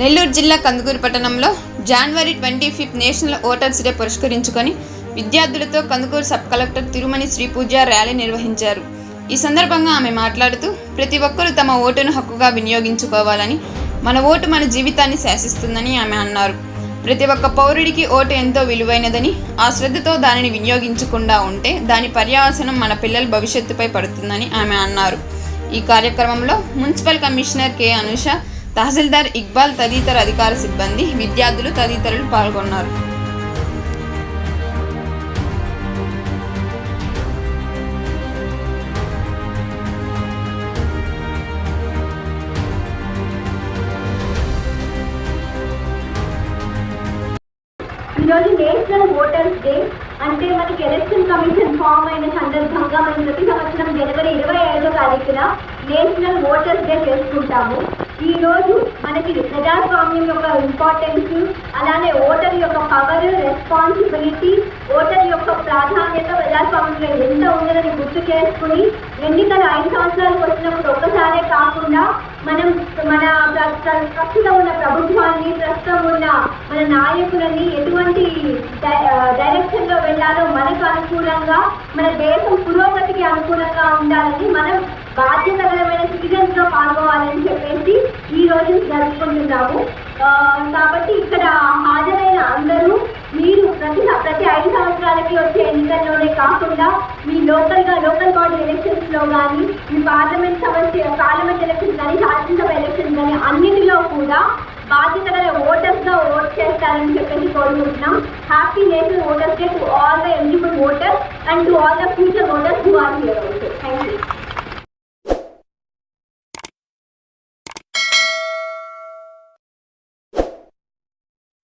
నెల్లూరు జిల్లా కందుకూరు పట్టణంలో January twenty fifth national voters day పురస్కరించుకొని విద్యార్థులతో Kandukur sub collector Tirumani Sri Pooja rally నిర్వహించారు. ఈ సందర్భంగా ఆమె మాట్లాడుతూ ప్రతి ఒక్కరూ తమ ఓటును హక్కుగా వినియోగించుకోవాలని మన ఓటు మన జీవితాన్ని శాసిస్తుందని ఆమె అన్నారు. ప్రతి ఒక్క పౌరుడికి ఓటు ఎంతో విలువైనదని ఆ శ్రద్ధతో దానిని వినియోగించకుండా ఉంటే దాని పర్యావసనం మన పిల్లల భవిష్యత్తుపై పడుతుందని ఆమె అన్నారు. ఈ కార్యక్రమంలో municipal commissioner K. Anusha tahsildar Iqbal తదితర అధికార సిబ్బంది విద్యార్థులు తదితరులు పాల్గొన్నారు. ఈరోజు నేషనల్ ఓటర్స్ డే అంటే మనకి ఎలక్షన్ కమిషన్ ఫామ్ అయిన సందర్భంగా మనం ప్రతి సంవత్సరం జనవరి ఇరవై ఐదో తారీఖున నేషనల్ ఓటర్స్ డే చేసుకుంటాము. ఈరోజు మనకి ప్రజాస్వామ్యం యొక్క ఇంపార్టెన్స్ అలానే ఓటర్ యొక్క పవర్ రెస్పాన్సిబిలిటీ ఓటర్ యొక్క ప్రాధాన్యత ప్రజాస్వామ్యంలో ఎంత ఉందని గుర్తు చేసుకుని ఎన్నికలు ఐదు సంవత్సరాలకు వచ్చినప్పుడు ఒక్కసారే కాకుండా మనం మన ప్ర- ప్రస్తుతం ఉన్న ప్రభుత్వాన్ని ప్రస్తుతం ఉన్న మన నాయకులని ఎటువంటి డై- డైరెక్షన్లో వెళ్ళాలో మనకు అనుకూలంగా మన దేశం పురోగతికి అనుకూలంగా ఉండాలని మనం బాధ్యతకరమైన సిటిజన్స్లో పాల్గొవాలని చెప్పేసి ఈ రోజు జరుపుకుంటున్నాము కాబట్టి ఇక్కడ హాజరైన అందరూ మీరు ప్రతి ప్రతి ఐదు సంవత్సరాలకి వచ్చే ఎన్నికల్లోనే కాకుండా మీ లోకల్గా లోకల్ బాడీ ఎలక్షన్స్లో కానీ మీ పార్లమెంట్ సమస్య పార్లమెంట్ ఎలక్షన్స్ కానీ శాసనసభ ఎలక్షన్స్ కానీ కాకుండా బాధ్యత గల ఓటర్స్గా ఓట్ చేస్తారని చెప్పేసి కోరుకుంటున్నాం. Happy national voters day to all the eligible voters and to all the future voters who are here